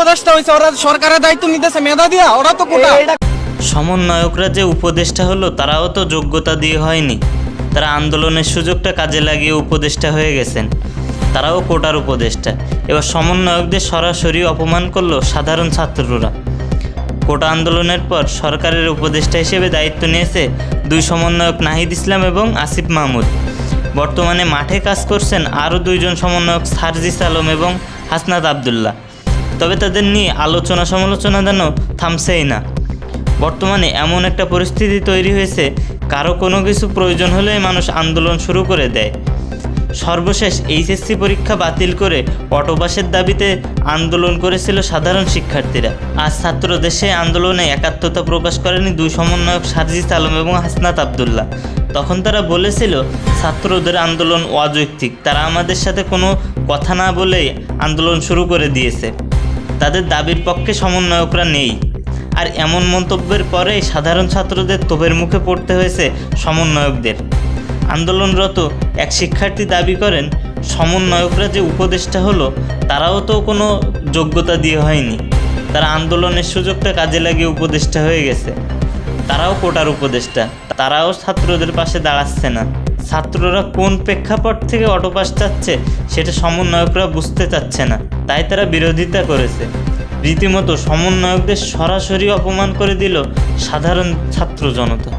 উপদেষ্টা হয়েছে ওরা সরকারের দায়িত্ব নিতেছে মেধা দিয়া ওরা তো কোটা। সমন্বয়করা যে উপদেষ্টা হলো তারাও তো যোগ্যতা দিয়ে হয়নি। তারা আন্দোলনের সুযোগটা কাজে লাগিয়ে উপদেষ্টা হয়ে গেছেন। তারাও কোটার উপদেষ্টা। এবার সমন্বয়কদের সরাসরি অপমান করল সাধারণ ছাত্ররা। কোটা আন্দোলনের পর সরকারের উপদেষ্টা হিসেবে দায়িত্ব নিয়েছে দুই সমন্বয়ক নাহিদ ইসলাম এবং আসিফ মাহমুদ। বর্তমানে মাঠে কাজ করছেন আরও দুইজন সমন্বয়ক সারজিস আলম এবং হাসনাত আবদুল্লাহ। তবে তাদের নিয়ে আলোচনা সমালোচনা যেন থামছেই না। বর্তমানে এমন একটা পরিস্থিতি তৈরি হয়েছে, কারও কোনো কিছু প্রয়োজন হলেই মানুষ আন্দোলন শুরু করে দেয়। সর্বশেষ এইচএসসি পরীক্ষা বাতিল করে অটোপাসের দাবিতে আন্দোলন করেছিল সাধারণ শিক্ষার্থীরা। আজ ছাত্রদের সেই আন্দোলনে একাত্মতা প্রকাশ করেনি দুই সমন্বয়ক সারজিস আলম এবং হাসনাত আবদুল্লাহ। তখন তারা বলেছিল, ছাত্রদের আন্দোলন অযৌক্তিক, তারা আমাদের সাথে কোনো কথা না বলেই আন্দোলন শুরু করে দিয়েছে। তাদের দাবির পক্ষে সমন্বয়করা নেই। আর এমন মন্তব্যের পরেই সাধারণ ছাত্রদের তোপের মুখে পড়তে হয়েছে সমন্বয়কদের। আন্দোলনরত এক শিক্ষার্থী দাবি করেন, সমন্বয়করা যে উপদেষ্টা হলো, তারাও তো কোনো যোগ্যতা দিয়ে হয়নি। তারা আন্দোলনের সুযোগটা কাজে লাগিয়ে উপদেষ্টা হয়ে গেছে। তারাও কোটার উপদেষ্টা। তারাও ছাত্রদের পাশে দাঁড়াচ্ছে না। ছাত্ররা কোন প্রেক্ষাপট থেকে অটোপাস চাচ্ছে সেটা সমন্বয়করা বুঝতে চাচ্ছে না, তাই তারা বিরোধিতা করেছে। রীতিমতো সমন্বয়কদের সরাসরি অপমান করে দিল সাধারণ ছাত্র জনতা।